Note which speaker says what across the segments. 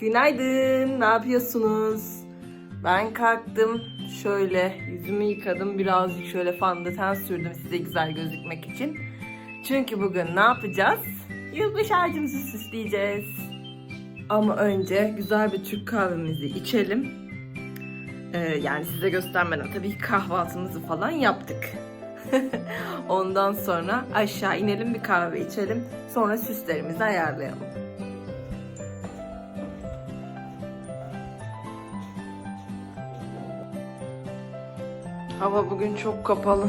Speaker 1: Günaydın. Ne yapıyorsunuz? Ben kalktım. Şöyle yüzümü yıkadım. Birazcık şöyle fondöten sürdüm size güzel gözükmek için. Çünkü bugün ne yapacağız? Yılbaşı ağacımızı süsleyeceğiz. Ama önce güzel bir Türk kahvemizi içelim. Ee, yani size göstermeden tabii kahvaltımızı falan yaptık. Ondan sonra aşağı inelim bir kahve içelim. Sonra süslerimizi ayarlayalım. Hava bugün çok kapalı.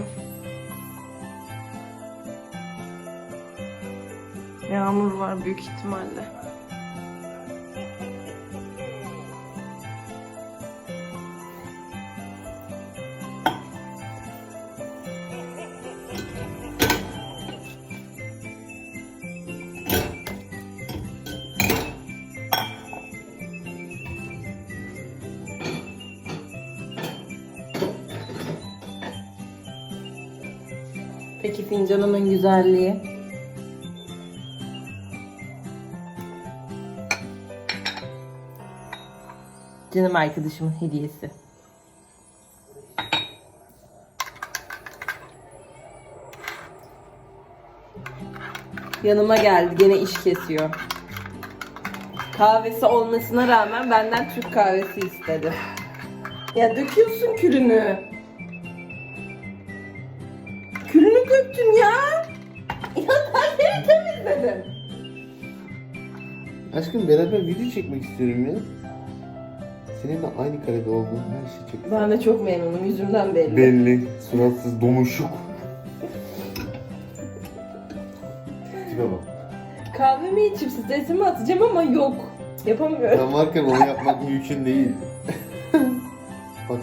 Speaker 1: Yağmur var büyük ihtimalle. Peki fincanımın güzelliği. Canım arkadaşımın hediyesi. Yanıma geldi gene iş kesiyor. Kahvesi olmasına rağmen benden Türk kahvesi istedi. Ya döküyorsun külünü. Döktün ya. Ya nereye temizledin?
Speaker 2: Aşkım beraber video çekmek istiyorum ya. Seninle aynı karede olduğum her şey çok
Speaker 1: Ben de çok memnunum yüzümden belli.
Speaker 2: belli. Suratsız domuşuk. Tipe bak.
Speaker 1: Kahvemi içip stresimi atacağım ama yok. Yapamıyorum.
Speaker 2: Ben varken onu yapmak mümkün değil. bak.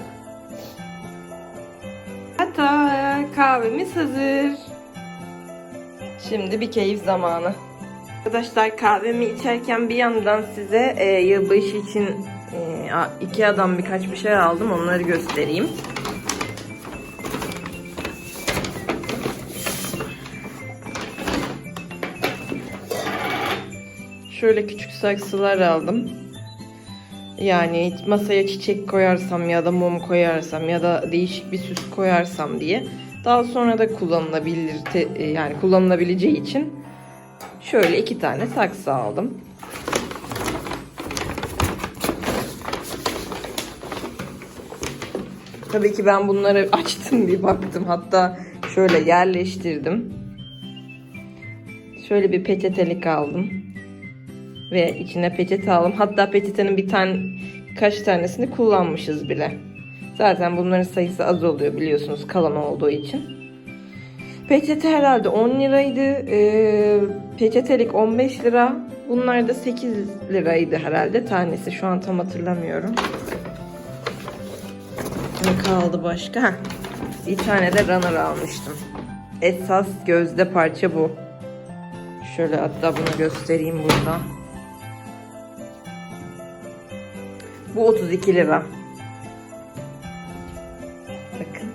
Speaker 1: Hatta kahvemiz hazır. Şimdi bir keyif zamanı. Arkadaşlar kahvemi içerken bir yandan size e, yılbaşı için e, a- Ikea'dan birkaç bir şey aldım. Onları göstereyim. Şöyle küçük saksılar aldım. Yani masaya çiçek koyarsam ya da mum koyarsam ya da değişik bir süs koyarsam diye daha sonra da kullanılabilir te- yani kullanılabileceği için şöyle iki tane saksı aldım. Tabii ki ben bunları açtım bir baktım. Hatta şöyle yerleştirdim. Şöyle bir peçetelik aldım. Ve içine peçete aldım. Hatta peçetenin bir tane kaç tanesini kullanmışız bile. Zaten bunların sayısı az oluyor biliyorsunuz kalan olduğu için. Peçete herhalde 10 liraydı. Ee, peçetelik 15 lira. Bunlar da 8 liraydı herhalde tanesi. Şu an tam hatırlamıyorum. Ne kaldı başka? Heh, Bir tane de runner almıştım. Esas gözde parça bu. Şöyle hatta bunu göstereyim burada. Bu 32 lira. Bakın.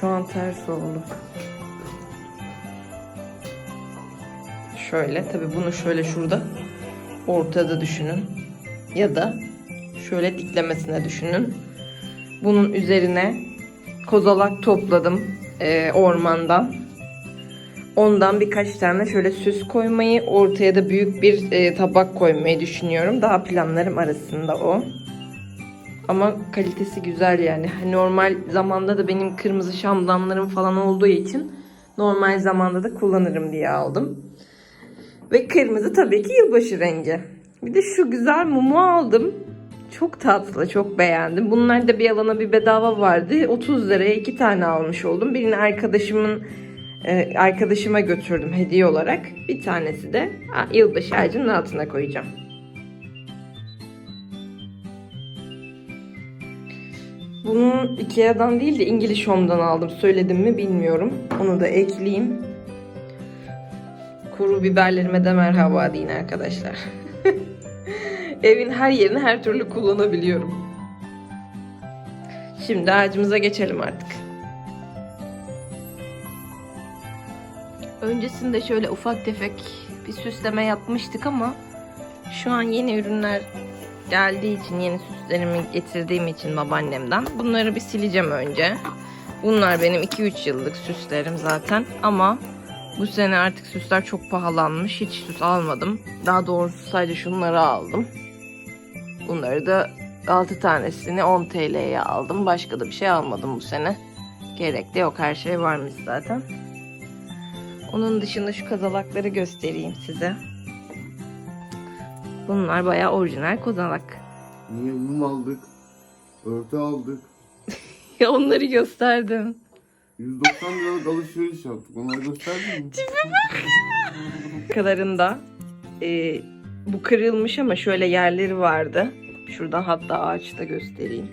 Speaker 1: Şu an ters oldu. Şöyle tabi bunu şöyle şurada ortada düşünün. Ya da şöyle diklemesine düşünün. Bunun üzerine kozalak topladım eee, ormandan. Ondan birkaç tane şöyle süs koymayı, ortaya da büyük bir e, tabak koymayı düşünüyorum. Daha planlarım arasında o. Ama kalitesi güzel yani. Normal zamanda da benim kırmızı şamdanlarım falan olduğu için normal zamanda da kullanırım diye aldım. Ve kırmızı tabii ki yılbaşı rengi. Bir de şu güzel mumu aldım. Çok tatlı, çok beğendim. Bunlar da bir alana bir bedava vardı. 30 liraya iki tane almış oldum. Birini arkadaşımın e, arkadaşıma götürdüm hediye olarak. Bir tanesi de yılbaşı ağacının altına koyacağım. Bunu Ikea'dan değil de İngiliz Home'dan aldım. Söyledim mi bilmiyorum. Onu da ekleyeyim. Kuru biberlerime de merhaba deyin arkadaşlar. Evin her yerini her türlü kullanabiliyorum. Şimdi ağacımıza geçelim artık. Öncesinde şöyle ufak tefek bir süsleme yapmıştık ama Şu an yeni ürünler geldiği için, yeni süslerimi getirdiğim için babaannemden bunları bir sileceğim önce. Bunlar benim 2-3 yıllık süslerim zaten ama bu sene artık süsler çok pahalanmış. Hiç süs almadım. Daha doğrusu sadece şunları aldım. Bunları da 6 tanesini 10 TL'ye aldım. Başka da bir şey almadım bu sene. Gerek de yok. Her şey varmış zaten. Onun dışında şu kazalakları göstereyim size. Bunlar bayağı orijinal kozalak.
Speaker 2: Niye mum aldık? Örtü aldık.
Speaker 1: Ya onları gösterdim.
Speaker 2: 190 liralık alışveriş yaptık. Onları gösterdin mi?
Speaker 1: Arkalarında e, bu kırılmış ama şöyle yerleri vardı. Şuradan hatta ağaçta göstereyim.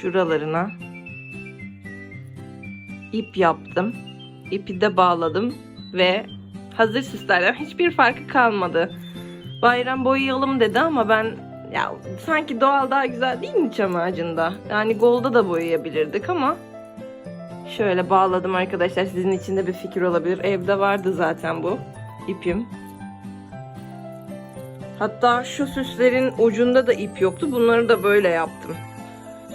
Speaker 1: Şuralarına ip yaptım. İpi de bağladım ve hazır süslerden hiçbir farkı kalmadı. Bayram boyayalım dedi ama ben ya sanki doğal daha güzel değil mi çam ağacında? Yani golda da boyayabilirdik ama Şöyle bağladım arkadaşlar. Sizin için de bir fikir olabilir. Evde vardı zaten bu ipim. Hatta şu süslerin ucunda da ip yoktu. Bunları da böyle yaptım.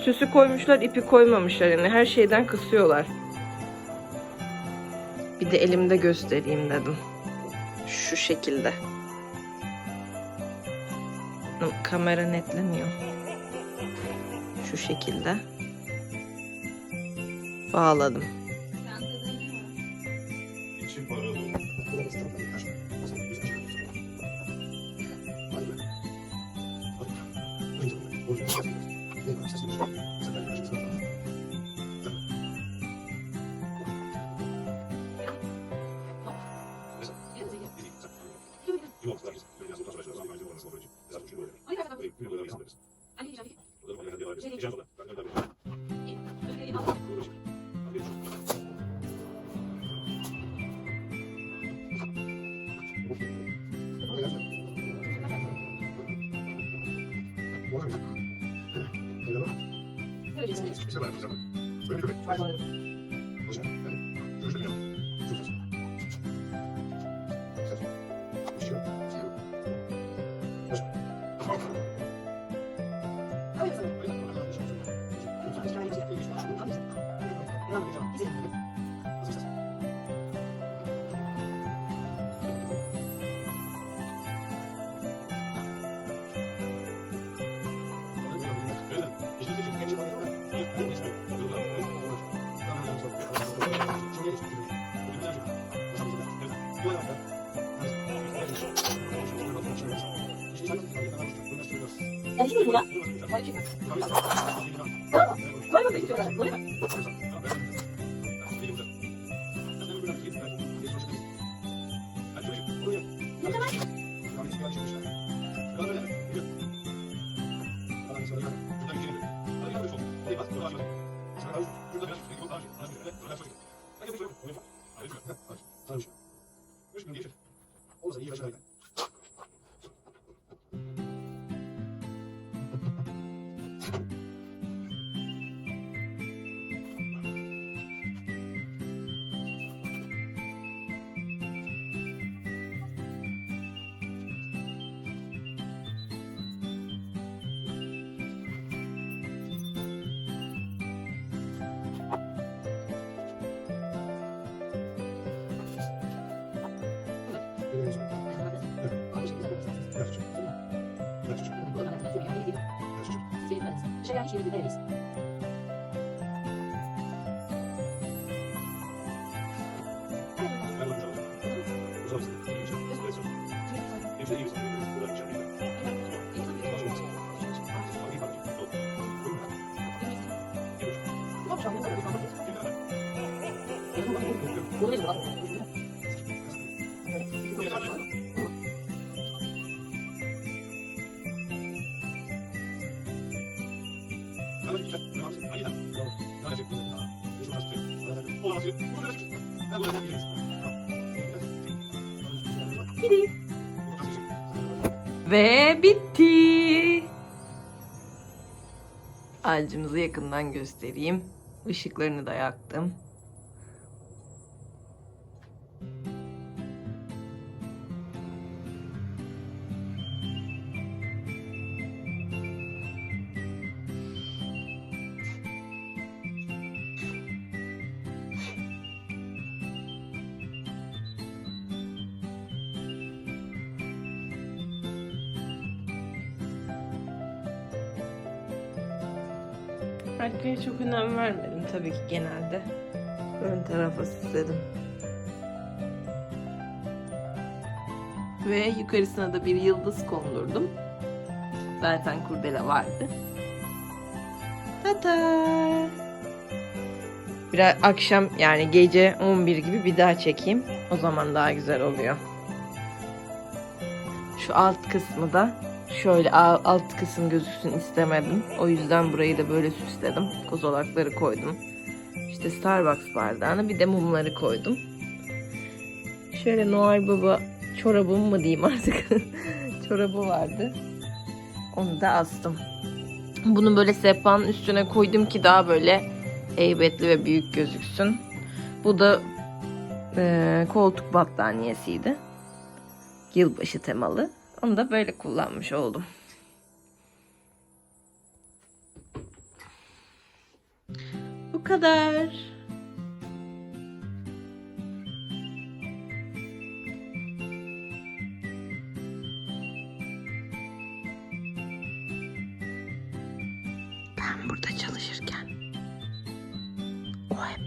Speaker 1: Süsü koymuşlar, ipi koymamışlar. Yani her şeyden kısıyorlar. Bir de elimde göstereyim dedim. Şu şekilde. Kamera netlemiyor. Şu şekilde bağladım.
Speaker 3: Güzel, güzel. Böyle bir şey. Hocam, yani, görüşürüz. Yaşıyoruz ulan.
Speaker 4: Tamam mı?
Speaker 3: Koyma
Speaker 4: da gidiyorlar. Koyma.
Speaker 3: Olmasa iyi yaşamayın.
Speaker 4: Şeker şeridi veririz.
Speaker 3: Bunu
Speaker 4: da
Speaker 1: Ve bitti. Ağacımızı yakından göstereyim. Işıklarını da yaktım. Arkaya çok önem vermedim tabii ki genelde. Ön tarafa süsledim. Ve yukarısına da bir yıldız kondurdum. Zaten kurdele vardı. Tata! Biraz akşam yani gece 11 gibi bir daha çekeyim. O zaman daha güzel oluyor. Şu alt kısmı da şöyle alt kısım gözüksün istemedim. O yüzden burayı da böyle süsledim. Kozolakları koydum. İşte Starbucks bardağını bir de mumları koydum. Şöyle Noel Baba çorabım mı diyeyim artık. Çorabı vardı. Onu da astım. Bunu böyle sehpanın üstüne koydum ki daha böyle heybetli ve büyük gözüksün. Bu da eee, koltuk battaniyesiydi. Yılbaşı temalı. Onu da böyle kullanmış oldum. Bu kadar. Ben burada çalışırken o hep